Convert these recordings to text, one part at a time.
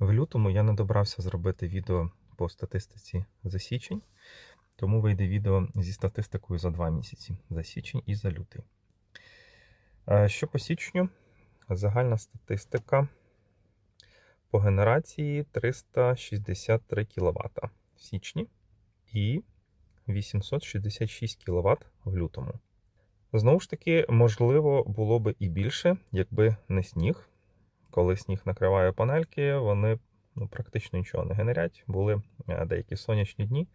В лютому я не добрався зробити відео по статистиці за січень, тому вийде відео зі статистикою за два місяці за січень і за лютий. Що по січню? Загальна статистика по генерації 363 кВт в січні і 866 кВт в лютому. Знову ж таки, можливо, було би і більше, якби не сніг. Коли сніг накриває панельки, вони ну, практично нічого не генерять. Були е, деякі сонячні дні,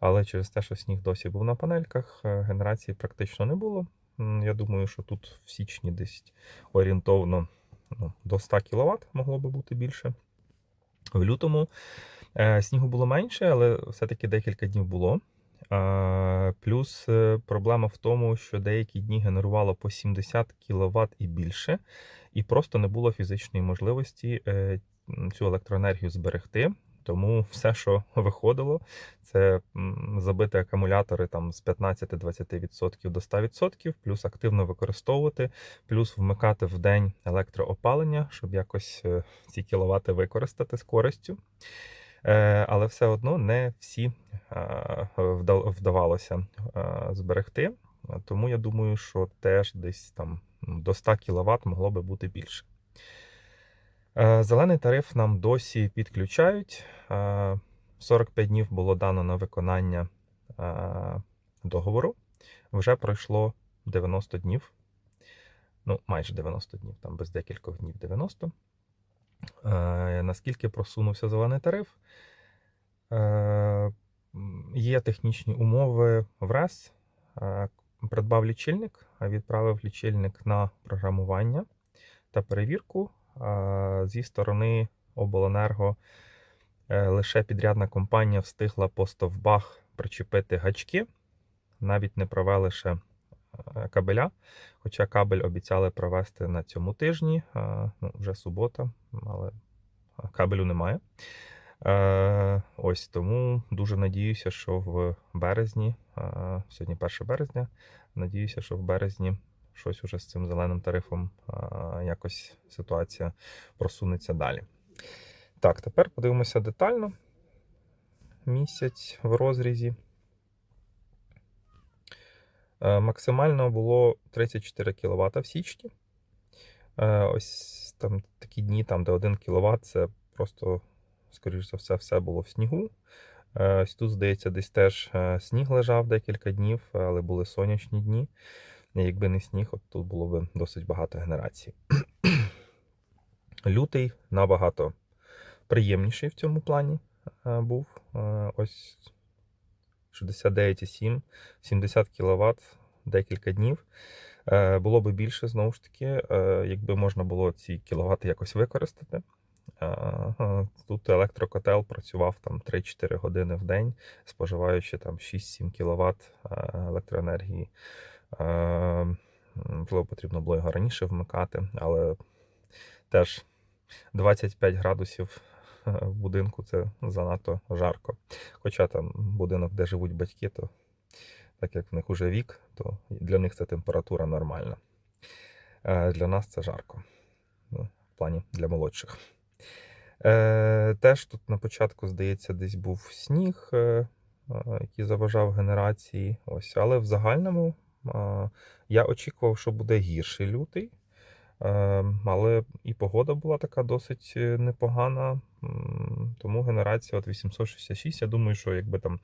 але через те, що сніг досі був на панельках, е, генерації практично не було. Я думаю, що тут в січні десь орієнтовно ну, до 100 кВт могло би бути більше. В лютому е, снігу було менше, але все-таки декілька днів було. Плюс е, проблема в тому, що деякі дні генерувало по 70 кВт і більше, і просто не було фізичної можливості е, цю електроенергію зберегти. Тому все, що виходило, це забити акумулятори там з 15-20% до 100%, плюс активно використовувати, плюс вмикати в день електроопалення, щоб якось е, ці кіловати використати з користю. Е, Але все одно не всі е, вдавалося е, зберегти. Тому я думаю, що теж десь там до 100 кВт могло би бути більше. Зелений тариф нам досі підключають. Е, 45 днів було дано на виконання договору. Вже пройшло 90 днів. Ну, майже 90 днів, там без декількох днів 90. Е, Наскільки просунувся зелений тариф? Е, Є технічні умови в РЕС. Е, Придбав лічильник, відправив лічильник на програмування та перевірку. Зі сторони обленерго лише підрядна компанія встигла по стовбах причепити гачки, навіть не провели ще кабеля. Хоча кабель обіцяли провести на цьому тижні, ну, вже субота, але кабелю немає. Е, Ось тому дуже надіюся, що в березні, е, сьогодні 1 березня, надіюся, що в березні щось уже з цим зеленим тарифом е, якось ситуація просунеться далі. Так, тепер подивимося детально. Місяць в розрізі. Е, Максимально було 34 кВт в січні. Е, Ось там такі дні, там, де 1 кВт, це просто, скоріш за все, все було в снігу. Е, Ось тут, здається, десь теж е, сніг лежав декілька днів, але були сонячні дні. Якби не сніг, от тут було б досить багато генерацій. Лютий набагато приємніший в цьому плані е, був. Ось 69,7, 70 кВт декілька днів. Е, Було би більше, знову ж таки, е, якби можна було ці кіловати якось використати. Тут електрокотел працював там 3-4 години в день, споживаючи там 6-7 кВт електроенергії. Е, Можливо, потрібно було його раніше вмикати, але теж 25 градусів в будинку це занадто жарко. Хоча там будинок, де живуть батьки, то так як в них уже вік, то для них це температура нормальна. Е, Для нас це жарко. Ну, в плані для молодших. Е, Теж тут на початку, здається, десь був сніг, е, який заважав генерації. Ось, але в загальному я очікував, що буде гірший лютий. Е, Але і погода була така досить е, непогана. Тому генерація от 866. Я думаю, що якби там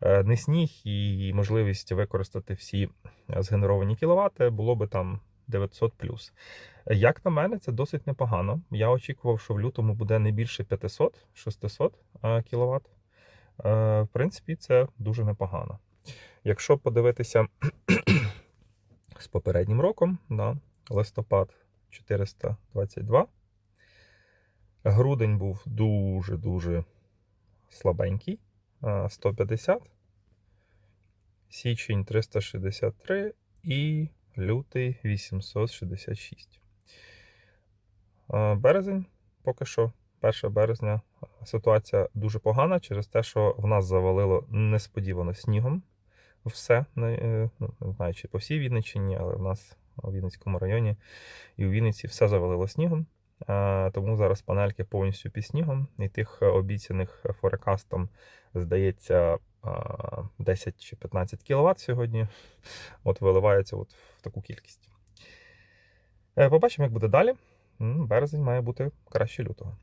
е, не сніг і можливість використати всі згенеровані кіловати, було би там 900 Як на мене, це досить непогано. Я очікував, що в лютому буде не більше 500-600 кВт. В принципі, це дуже непогано. Якщо подивитися з попереднім роком, да, листопад 422. Грудень був дуже-дуже слабенький. 150. Січень 363 і лютий 866. Березень поки що, 1 березня, ситуація дуже погана через те, що в нас завалило несподівано снігом все. Не ну, не знаю, чи по всій Вінниччині, але в нас у Вінницькому районі і у Вінниці все завалило снігом. Тому зараз панельки повністю під снігом, і тих обіцяних форекастом, здається, е, 10 чи 15 кВт сьогодні. От виливається от в таку кількість. Е, Побачимо, як буде далі. Березень має бути краще лютого.